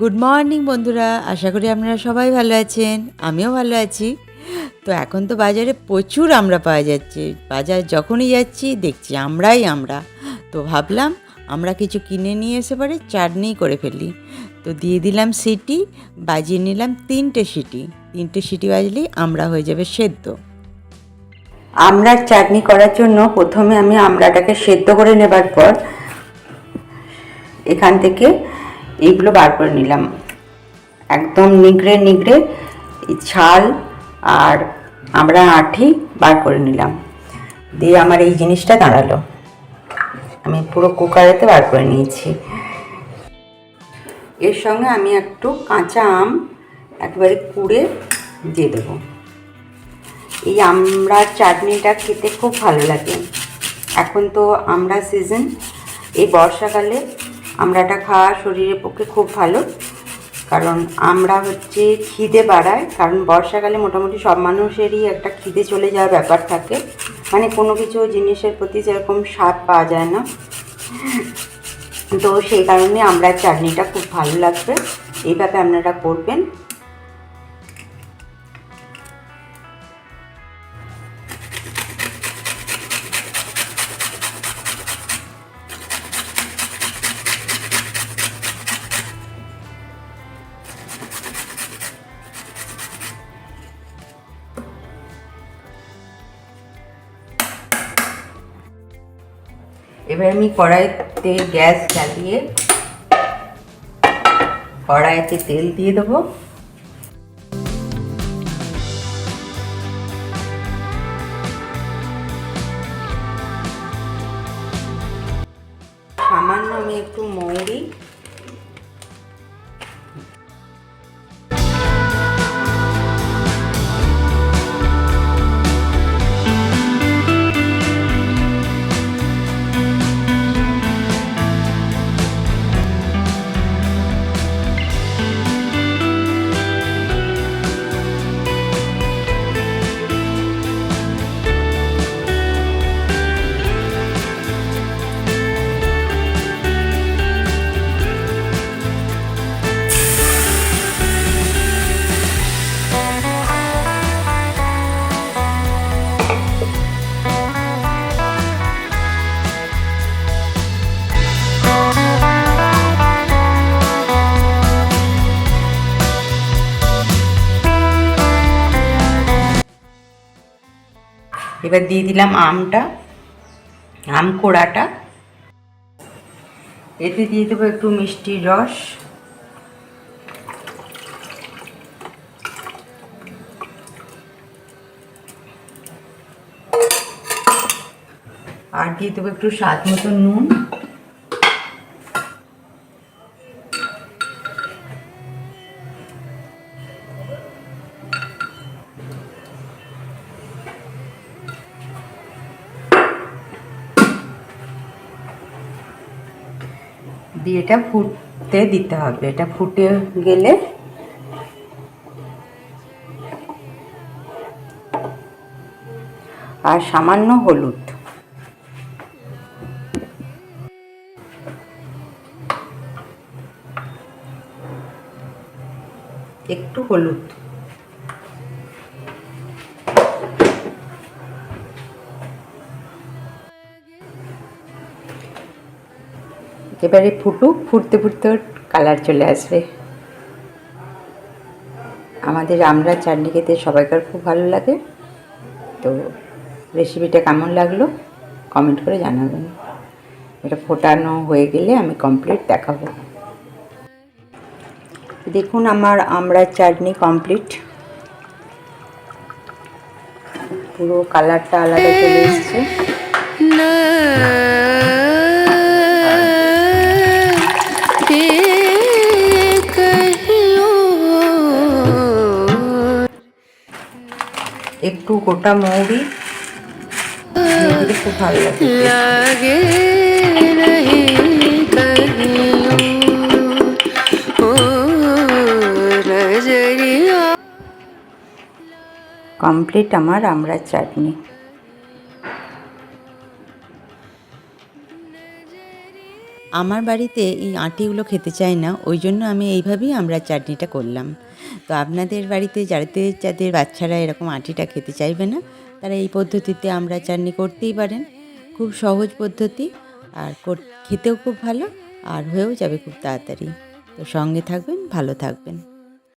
Good morning বন্ধুরা। আশা করি আপনারা সবাই ভালো আছেন। আমিও ভালো আছি। তো এখন তো বাজারে প্রচুর আমরা পাওয়া যাচ্ছে। বাজার যখনই যাচ্ছি, দেখছি আমরাই আমরা। তো ভাবলাম আমরা কিছু কিনে নিয়ে এসে পরে চাটনি করে ফেলি। তো দিয়ে দিলাম সিটি, বাজিয়ে নিলাম তিনটে সিটি। তিনটে সিটি বাজলেই আমরা হয়ে যাবে সেদ্ধ। আমড়ার চাটনি করার জন্য প্রথমে আমি আমড়াটাকে সেদ্ধ করে নেবার পর এখান থেকে এইগুলো বার করে নিলাম। একদম নিগড়ে নিগড়ে ছাল আর আমরা আঠি বার করে নিলাম। দিয়ে আমার এই জিনিসটা দাঁড়াল। আমি পুরো কুকারেতে বার করে নিয়েছি। এর সঙ্গে আমি একটু কাঁচা আম একবারে কুড়ে দিয়ে দেবো। এই আমড়ার চাটনিটা খেতে খুব ভালো লাগে। এখন তো আমড়া সিজন এই বর্ষাকালে আমড়াটা খাওয়া শরীরের পক্ষে খুব ভালো। কারণ আমরা হচ্ছে খিদে বাড়ায়, কারণ বর্ষাকালে মোটামুটি সব মানুষেরই একটা খিদে চলে যাওয়ার ব্যাপার থাকে। মানে কোনো কিছু জিনিসের প্রতি যেরকম স্বাদ পাওয়া যায় না। তো সেই কারণে আমরা চাটনিটা খুব ভালো লাগবে। এইভাবে আপনারা করবেন। এবার আমি কড়াইতে গ্যাস জ্বালিয়ে কড়াইতে তেল দিয়ে দেবো। সামান্য আমি একটু মৌরি এবার দিয়ে দিলাম আমটা, আম কোড়াটা। এতে দিয়ে দেবো একটু মিষ্টির রস। আর দিয়ে দেবো একটু স্বাদ মতো নুন। দিয়ে এটা ফুটতে দিতে হবে। এটা ফুটে গেলে আর সামান্য হলুদ। একটু হলুদ। এবারে ফুটুক, ফুটতে ফুটতে কালার চলে আসবে। আমাদের আমরা চাটনি খেতে সবাইকার খুব ভালো লাগে। তো রেসিপিটা কেমন লাগল কমেন্ট করে জানাবেন। এটা ফোটানো হয়ে গেলে আমি কমপ্লিট দেখাবো। দেখুন আমার আমরা চাটনি কমপ্লিট পুরো কালারটা আলাদা চলে এসছে। একটু গোটা মৌরি খুব ভালো লাগে। কমপ্লিট আমার আমরা চাটনি। আমার বাড়িতে এই আঁটিগুলো খেতে চায় না, ওই জন্য আমি এইভাবেই আমরা চাটনিটা করলাম। তো আপনাদের বাড়িতে যাদের যাদের বাচ্চারা এরকম আঁটিটা খেতে চাইবে না, তারা এই পদ্ধতিতে আমরা চাটনি করতেই পারেন। খুব সহজ পদ্ধতি, আর খেতেও খুব ভালো, আর হয়েও যাবে খুব তাড়াতাড়ি। তো সঙ্গে থাকবেন, ভালো থাকবেন।